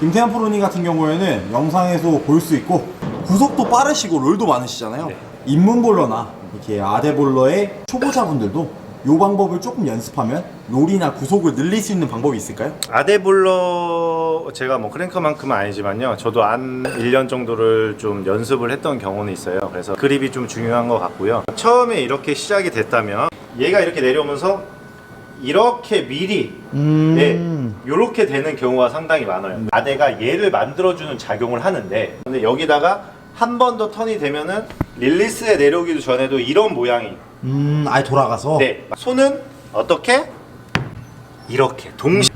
김태환 프로님 같은 경우에는 영상에서 볼 수 있고 구속도 빠르시고 롤도 많으시잖아요. 네. 입문볼러나 이렇게 아대볼러의 초보자분들도 이 방법을 조금 연습하면 롤이나 구속을 늘릴 수 있는 방법이 있을까요? 아데블러 제가 뭐 크랭크만큼은 아니지만요. 저도 한 1년 정도를 좀 연습을 했던 경우는 있어요. 그래서 그립이 좀 중요한 것 같고요. 처음에 이렇게 시작이 됐다면 얘가 이렇게 내려오면서 이렇게 미리 음. 네, 이렇게 되는 경우가 상당히 많아요. 아대가 얘를 만들어주는 작용을 하는데 근데 여기다가 한 번 더 턴이 되면은 릴리스에 내려오기도 전에도 이런 모양이 음, 아예 돌아가서. 네. 손은 어떻게? 이렇게 동시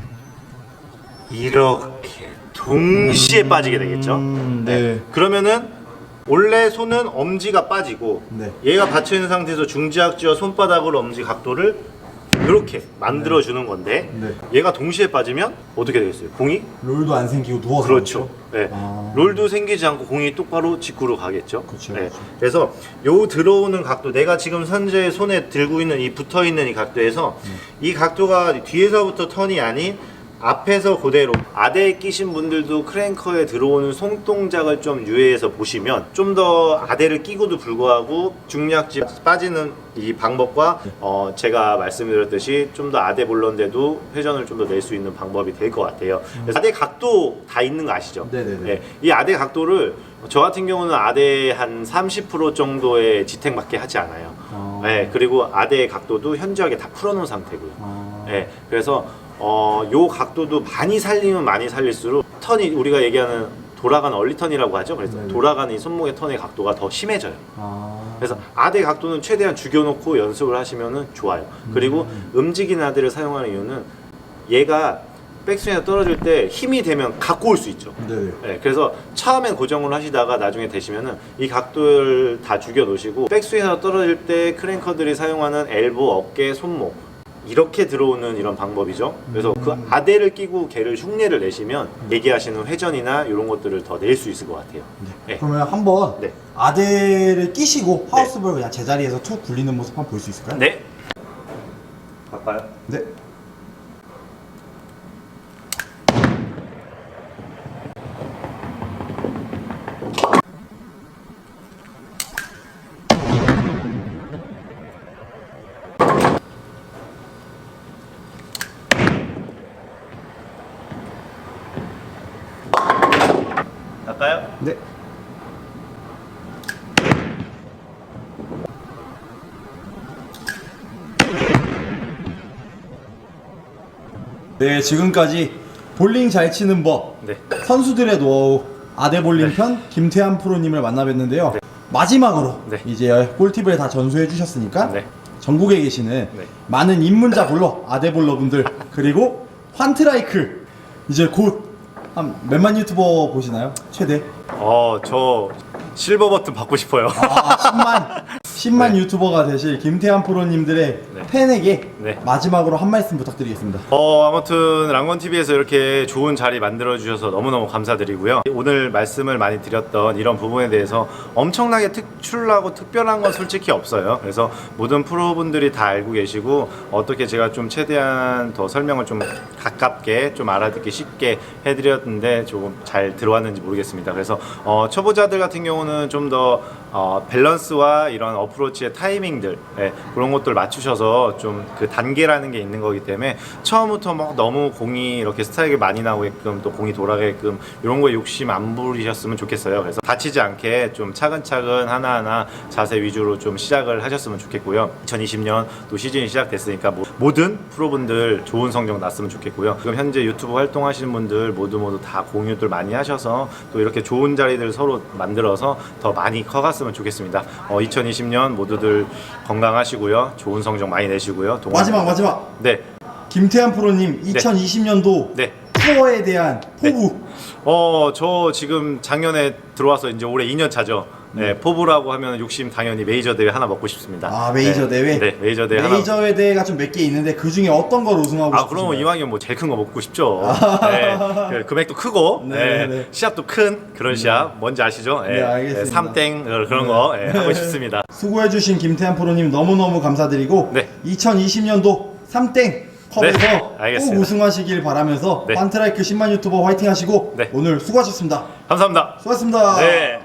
이렇게 동시에 빠지게 되겠죠. 음, 네. 그러면은 원래 손은 엄지가 빠지고 네. 얘가 받쳐 있는 상태에서 중지악지와 손바닥으로 엄지 각도를 이렇게 만들어 주는 건데 네. 얘가 동시에 빠지면 어떻게 되겠어요? 공이 롤도 안 생기고 누워서. 그렇죠. 네. 아. 롤도 생기지 않고 공이 똑바로 직구로 가겠죠. 그렇죠, 네. 그렇죠. 그래서 요 들어오는 각도, 내가 지금 현재 손에 들고 있는 이 붙어 있는 이 각도에서 네. 이 각도가 뒤에서부터 턴이 아닌 앞에서 그대로 아대에 끼신 분들도 크랭커에 들어오는 손동작을 좀 유의해서 보시면 좀 더 아대를 끼고도 불구하고 중략지 빠지는 이 방법과 네. 어 제가 말씀드렸듯이 좀 더 아대 볼런데도 회전을 좀 더 낼 수 있는 방법이 될 것 같아요. 그래서 아대 각도 다 있는 거 아시죠? 음. 네네네. 네, 이 아대 각도를 저 같은 경우는 아대 한 30% 정도의 지탱밖에 하지 않아요. 아. 네, 그리고 아대의 각도도 현저하게 다 풀어놓은 상태고요. 아. 네, 그래서 어, 요 각도도 많이 살리면 많이 살릴수록 턴이 우리가 얘기하는 돌아가는 얼리 턴이라고 하죠. 그래서 네네. 돌아가는 이 손목의 턴의 각도가 더 심해져요. 아. 그래서 아대 각도는 최대한 죽여놓고 연습을 하시면은 좋아요. 그리고 움직이는 아대를 사용하는 이유는 얘가 백스윙에 떨어질 때 힘이 되면 갖고 올 수 있죠. 네네. 네, 그래서 처음엔 고정을 하시다가 나중에 되시면은 이 각도를 다 죽여 놓으시고 백스윙에서 떨어질 때 크랭커들이 사용하는 엘보, 어깨, 손목 이렇게 들어오는 이런 방법이죠. 그래서 그 아대를 끼고 걔를 흉내를 내시면 얘기하시는 회전이나 이런 것들을 더 낼 수 있을 것 같아요. 네. 그러면 한번 네. 아대를 끼시고 하우스볼 그냥 제자리에서 툭 굴리는 모습 한번 볼 수 있을까요? 네. 갈까요? 네. 갈까요? 네. 네, 지금까지 볼링 잘 치는 법, 네. 선수들의 노하우, 아대 볼링 편 김태환 프로님을 만나뵀는데요. 마지막으로 네. 이제 꿀팁을 다 전수해 주셨으니까 네. 전국에 계시는 네. 많은 입문자 볼러, 아대 볼러분들 그리고 환트라이크 이제 곧 한 몇만 유튜버 보시나요? 최대? 어, 저 실버 버튼 받고 싶어요. 아, 10만 10만 네. 유튜버가 되실 김태환 프로님들의 네. 팬에게 네. 마지막으로 한 말씀 부탁드리겠습니다. 어, 아무튼 랑건 TV에서 이렇게 좋은 자리 만들어 주셔서 너무너무 감사드리고요. 오늘 말씀을 많이 드렸던 이런 부분에 대해서 엄청나게 특출나고 특별한 건 솔직히 없어요. 그래서 모든 프로분들이 다 알고 계시고 어떻게 제가 좀 최대한 더 설명을 좀 가깝게 좀 알아듣기 쉽게 해드렸는데 조금 잘 들어왔는지 모르겠습니다. 그래서 어, 초보자들 같은 경우는 좀더 어, 밸런스와 이런 어프로치의 타이밍들 예, 그런 것들 맞추셔서 좀 그 단계라는 게 있는 거기 때문에 처음부터 막 너무 공이 이렇게 스트라이크 많이 나오게끔 또 공이 돌아가게끔 이런 거에 욕심 안 부리셨으면 좋겠어요. 그래서 다치지 않게 좀 차근차근 하나하나 자세 위주로 좀 시작을 하셨으면 좋겠고요. 2020년 또 시즌이 시작됐으니까 뭐 모든 프로분들 좋은 성적 났으면 좋겠고요. 지금 현재 유튜브 활동하시는 분들 모두 모두 다 공유들 많이 하셔서 또 이렇게 좋은 자리들 서로 만들어서 더 많이 커갔으면 좋겠습니다. 어, 2020년 모두들 건강하시고요. 좋은 성적 많이 내 시고요. 동안- 마지막 마지막 네. 김태환 프로님 2020년도 네. 투어에 대한 포부 어, 저 지금 작년에 들어와서 이제 올해 2년 차죠. 네, 포부라고 하면 욕심 당연히 메이저 대회 하나 먹고 싶습니다. 아 메이저 네, 대회 네, 메이저 대회 하나. 메이저 대회가 좀 몇 개 있는데 그 중에 어떤 걸 우승하고 아, 싶으신가요? 그러면 이왕이면 뭐 제일 큰 거 먹고 싶죠. 네, 그 금액도 크고, 네, 네, 네. 시합도 큰 그런 시합, 뭔지 아시죠? 네, 알겠습니다. 삼땡 그런 거 예, 하고 싶습니다. 수고해주신 김태환 프로님 너무너무 감사드리고 네. 2020년도 3땡 컵에서 네, 꼭 알겠습니다. 우승하시길 바라면서 네. 환트라이크 10만 유튜버 화이팅 하시고 네. 오늘 수고하셨습니다. 감사합니다. 수고하셨습니다. 네.